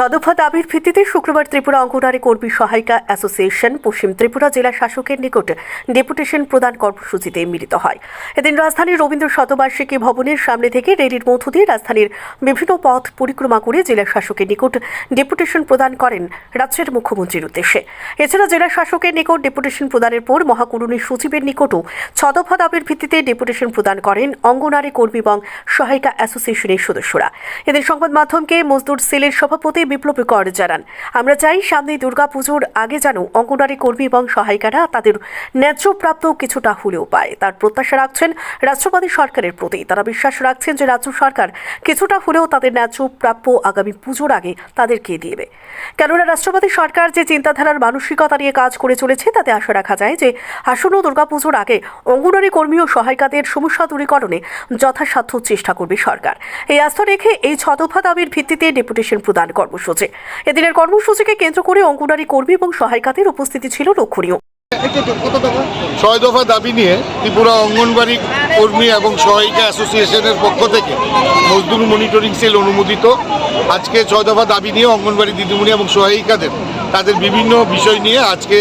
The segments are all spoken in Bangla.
ছদফা দাবির ভিত্তিতে শুক্রবার ত্রিপুরা অঙ্গনারী কর্মী সহায়িকা অ্যাসোসিয়েশন পশ্চিম ত্রিপুরা জেলা শাসকের নিকট ডেপুটেশন প্রদান কর্মসূচিতে মিলিত হয়। এদিন রাজধানীর রবীন্দ্র শতবার্ষিকী ভবনের সামনে থেকে রেলির মধ্য দিয়ে রাজধানীর বিভিন্ন পথ পরিক্রমা করে জেলা শাসকের নিকট ডেপুটেশন প্রদান করেন রাজ্যের মুখ্যমন্ত্রীর উদ্দেশ্যে। এছাড়া জেলা শাসকের নিকট ডেপুটেশন প্রদানের পর মহাকুরুণী সচিবের নিকটও ছদফা দাবির ভিত্তিতে ডেপুটেশন প্রদান করেন অঙ্গনারী কর্মী এবং সহায়িকা অ্যাসোসিয়েশনের সদস্যরা। এদের সংবাদ মাধ্যমকে মজদুর সেলের সভাপতি বিপ্লবী কর জানান। আমরা চাই সামনে দুর্গাপুজোর আগে যেন অঙ্গনারী কর্মী এবং সহায়িকারা তাদের ন্যায্য প্রাপ্ত কিছুটা হলেও পায়। তার প্রত্যাশা রাখছেন রাষ্ট্রপতি সরকারের প্রতি। তারা বিশ্বাস রাখছেন যে রাজ্য সরকার কিছুটা হলেও তাদের ন্যায্য প্রাপ্য আগামী পুজোর আগে তাদেরকে দিবে। কেননা রাষ্ট্রপতি সরকার যে চিন্তাধারার মানসিকতা নিয়ে কাজ করে চলেছে, তাতে আশা রাখা যায় যে আসন্ন দুর্গাপুজোর আগে অঙ্গনারী কর্মী ও সহায়িকাদের সমস্যা দূরীকরণে যথাসাধ্য চেষ্টা করবে সরকার। এই আস্থা রেখে এই ছদফা দাবির ভিত্তিতে ডেপুটেশন প্রদান কর্মসূচি এদিনের কর্মসূচিকে কেন্দ্র করে অঙ্গনারী কর্মী এবং সহায়িকাদের উপস্থিতি ছিল লক্ষণীয়। ছয় দফা দাবি নিয়ে ত্রিপুরা অঙ্গনবাড়ি কর্মী এবং সহায়িকা অ্যাসোসিয়েশনের পক্ষ থেকে মজদুর মনিটরিং সেল অনুমোদিত। আজকে ছয় দফা দাবি নিয়ে অঙ্গনবাড়ি দিদিমণি এবং সহায়িকাদের তাদের বিভিন্ন বিষয় নিয়ে আজকে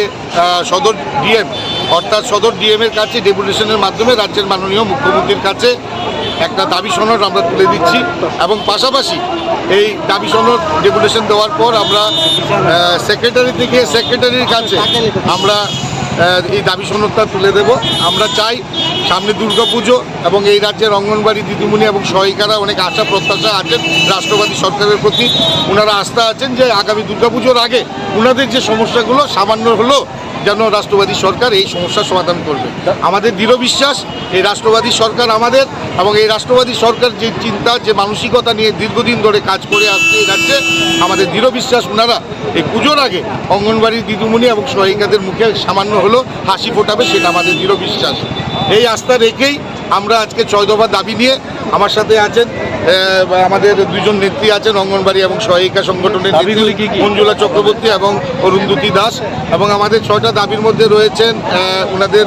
সদর ডিএম, অর্থাৎ সদর ডিএম এর কাছে ডেপুটেশনের মাধ্যমে রাজ্যের মাননীয় মুখ্যমন্ত্রীর কাছে একটা দাবি সনদ আমরা তুলে দিচ্ছি এবং পাশাপাশি এই দাবি সনদ ডেপুটেশন দেওয়ার পর আমরা সেক্রেটারি থেকে সেক্রেটারির কাছে আমরা এই দাবি সনদটা তুলে দেব। আমরা চাই সামনে দুর্গাপুজো এবং এই রাজ্যের অঙ্গনবাড়ি দিদিমণি এবং সহায়িকারা অনেক আশা প্রত্যাশা আছেন রাষ্ট্রবাদী সরকারের প্রতি। ওনারা আস্থা আছেন যে আগামী দুর্গাপুজোর আগে ওনাদের যে সমস্যাগুলো সামান্য হলেও যেন রাষ্ট্রবাদী সরকার এই সমস্যার সমাধান করবে। আমাদের দৃঢ় বিশ্বাস, এই রাষ্ট্রবাদী সরকার আমাদের এবং এই রাষ্ট্রবাদী সরকার যে চিন্তা, যে মানসিকতা নিয়ে দীর্ঘদিন ধরে কাজ করে আসছে এই রাজ্যে, আমাদের দৃঢ় বিশ্বাস ওনারা এই পুজোর আগে অঙ্গনবাড়ির দিদিমণি এবং সহায়িকাদের মুখে সামান্য হলো হাসি ফোটাবে, সেটা আমাদের দৃঢ় বিশ্বাস। এই আস্থা রেখেই আমরা আজকে ছয় দফা দাবি নিয়ে আমার সাথে আছেন আমাদের দুজন নেত্রী আছেন অঙ্গনবাড়ি এবং সহায়িকা সংগঠনের? মঞ্জুলা চক্রবর্তী এবং অরুন্ধতী দাস এবং আমাদের ছয়টা দাবির মধ্যে রয়েছেন ওনাদের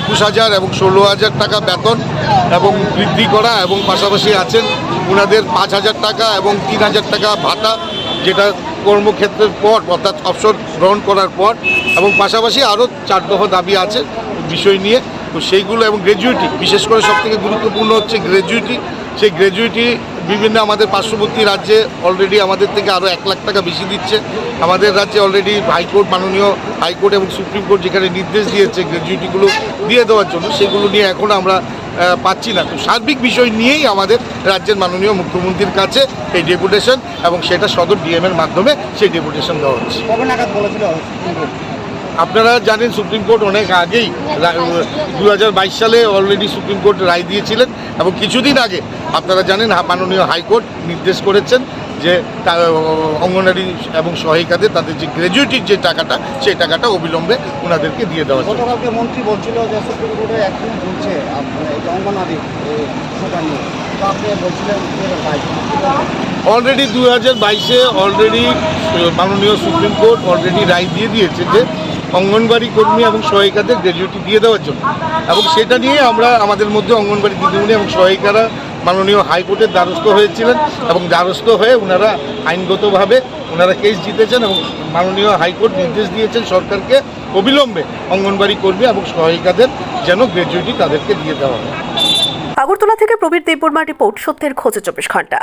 একুশ হাজার এবং ষোলো হাজার টাকা বেতন এবং বৃদ্ধি করা এবং পাশাপাশি আছেন ওনাদের পাঁচ হাজার টাকা এবং তিন হাজার টাকা ভাতা যেটা কর্মক্ষেত্রের পর অর্থাৎ অবসর গ্রহণ করার পর এবং পাশাপাশি আরও চার দফা দাবি আছে বিষয় নিয়ে তো সেইগুলো এবং গ্র্যাজুয়েটি বিশেষ করে সবথেকে গুরুত্বপূর্ণ হচ্ছে গ্র্যাজুয়েটি সেই গ্র্যাজুয়েটি বিভিন্ন আমাদের পার্শ্ববর্তী রাজ্যে অলরেডি আমাদের থেকে আরও এক লাখ টাকা বেশি দিচ্ছে। আমাদের রাজ্যে অলরেডি হাইকোর্ট মাননীয় হাইকোর্ট এবং সুপ্রিম কোর্ট যেখানে নির্দেশ দিয়েছে গ্র্যাজুয়েটিগুলো দিয়ে দেওয়ার জন্য, সেগুলো নিয়ে এখন আমরা পাচ্ছি না। তো সার্বিক বিষয় নিয়েই আমাদের রাজ্যের মাননীয় মুখ্যমন্ত্রীর কাছে এই ডেপুটেশন এবং সেটা সদর ডিএম এর মাধ্যমে সেই ডেপুটেশন দেওয়া হচ্ছে। আপনারা জানেন সুপ্রিম কোর্ট অনেক আগেই দু হাজার বাইশ সালে অলরেডি সুপ্রিম কোর্ট রায় দিয়েছিলেন এবং কিছুদিন আগে আপনারা জানেন মাননীয় হাইকোর্ট নির্দেশ করেছেন যে অঙ্গনারী এবং সহায়িকাদের তাদের যে গ্র্যাজুয়েটির যে টাকাটা সেই টাকাটা অবিলম্বে ওনাদেরকে দিয়ে দেওয়া গতকালকে মন্ত্রী বলছিল যে সুপ্রিম কোর্টে চলছে অঙ্গনারী অলরেডি দু হাজার বাইশে অলরেডি মাননীয় সুপ্রিম কোর্ট অলরেডি রায় দিয়ে দিয়েছে যে অঙ্গনবাড়ি কর্মী এবং সহায়িকাদের গ্র্যাজুয়েটি দিয়ে দেওয়ার জন্য। এবং সেটা নিয়ে আমরা আমাদের মধ্যে অঙ্গনবাড়ি দিদিমণি এবং সহায়িকারা মাননীয় হাইকোর্টের দ্বারস্থ হয়েছিলেন এবং দ্বারস্থ হয়ে ওনারা আইনগতভাবে ওনারা কেস জিতেছেন এবং মাননীয় হাইকোর্ট নির্দেশ দিয়েছেন সরকারকে অবিলম্বে অঙ্গনবাড়ি কর্মী এবং সহায়িকাদের যেন গ্র্যাজুয়েটি তাদেরকে দিয়ে দেওয়া হয়। আগরতলা থেকে প্রবীর দেববর্মা রিপোর্ট, সত্যের খোঁজে চব্বিশ ঘণ্টা।